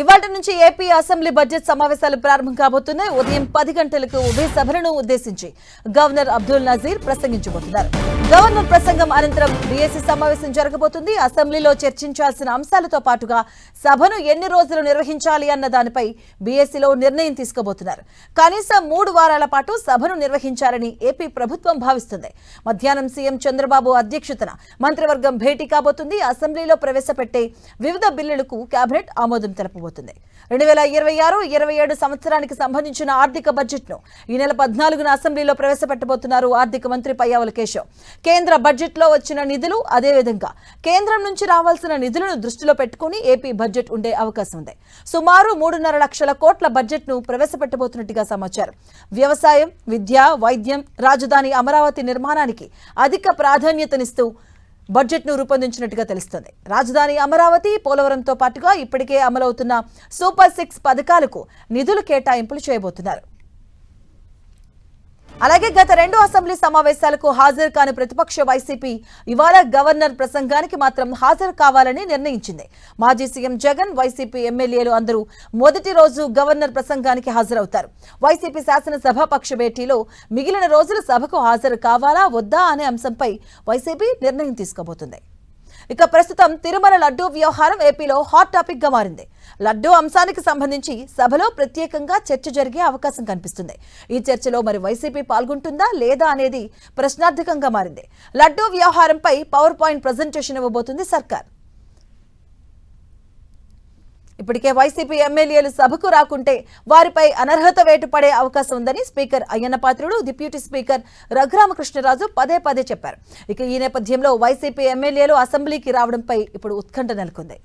ఇవాటి నుంచి AP assembly budget సమావేశాలు ప్రారంభం కాబోతున్నాయి ఉదయం పది గంటలకు ఉభయ సభలను ఉద్దేశించి గవర్నర్ అబ్దుల్ నజీర్ ప్రసంగించబోతున్నారు. గవర్నర్ ప్రసంగం అనంతరం బీఎస్సీ సమావేశం జరగబోతుంది. అసెంబ్లీలో చర్చించాల్సిన అంశాలతో పాటుగా సభను ఎన్ని రోజులు నిర్వహించాలి అన్న దానిపై బీఎస్సీలో నిర్ణయం తీసుకోబోతున్నారు. కనీసం మూడు వారాల పాటు సభను నిర్వహించాలని ఏపీ ప్రభుత్వం భావిస్తుంది. మధ్యాహ్నం సీఎం చంద్రబాబు అధ్యక్షతన మంత్రివర్గం భేటీ కాబోతుంది. అసెంబ్లీలో ప్రవేశపెట్టే వివిధ బిల్లులకు కేబినెట్ ఆమోదం తెలపబోతుంది. రెండు వేల ఇరవై ఆరు ఇరవై ఏడు సంవత్సరానికి సంబంధించిన ఆర్థిక బడ్జెట్ను ఈ నెల పద్నాలుగున అసెంబ్లీలో ప్రవేశపెట్టబోతున్నారు ఆర్థిక మంత్రి పయ్యావుల కేశవ్. కేంద్ర బడ్జెట్లో వచ్చిన నిధులు అదేవిధంగా కేంద్రం నుంచి రావాల్సిన నిధులను దృష్టిలో పెట్టుకుని ఏపీ బడ్జెట్ ఉండే అవకాశం ఉంది. సుమారు మూడున్నర లక్షల కోట్ల బడ్జెట్ను ప్రవేశపెట్టబోతున్నట్టుగా సమాచారం. వ్యవసాయం విద్య వైద్యం రాజధాని అమరావతి నిర్మాణానికి అధిక ప్రాధాన్యతనిస్తూ బడ్జెట్ను రూపొందించినట్టుగా తెలుస్తుంది. రాజధాని అమరావతి పోలవరంతో పాటుగా ఇప్పటికే అమలవుతున్న సూపర్ సిక్స్ పథకాలకు నిధులు కేటాయింపులు చేయబోతున్నారు. అలాగే గత రెండు అసెంబ్లీ సమావేశాలకు హాజరు కాని ప్రతిపక్ష వైసీపీ ఇవాళ గవర్నర్ ప్రసంగానికి మాత్రం హాజరు కావాలని నిర్ణయించింది. మాజీ సీఎం జగన్ వైసీపీ ఎమ్మెల్యేలు అందరూ మొదటి రోజు గవర్నర్ ప్రసంగానికి హాజరవుతారు. వైసీపీ శాసనసభాపక్ష భేటీలో మిగిలిన రోజులు సభకు హాజరు కావాలా వద్దా అనే అంశంపై వైసీపీ నిర్ణయం తీసుకోబోతుంది. ఇక ప్రస్తుతం తిరుమల లడ్డూ వ్యవహారం ఏపీలో హాట్ టాపిక్గా మారింది. లడ్డూ అంశానికి సంబంధించి సభలో ప్రత్యేకంగా చర్చ జరిగే అవకాశం కనిపిస్తుంది. ఈ చర్చలో మరి వైసీపీ పాల్గొంటుందా లేదా అనేది ప్రశ్నార్థకంగా మారింది. లడ్డూ వ్యవహారంపై పవర్ పాయింట్ ప్రజెంటేషన్ ఇవ్వబోతుంది సర్కార్. ఇప్పటికే వైసీపీ ఎమ్మెల్యేలు సభకు రాకుంటే వారిపై అనర్హత వేటు పడే అవకాశం ఉందని speaker Ayyanna Patrudu deputy speaker Raghuramakrishnaraju పదే పదే చెప్పారు. ఇక ఈ నేపథ్యంలో వైసీపీ ఎమ్మెల్యేలు అసెంబ్లీకి రావడంపై ఇప్పుడు ఉత్కంఠ నెలకొంది.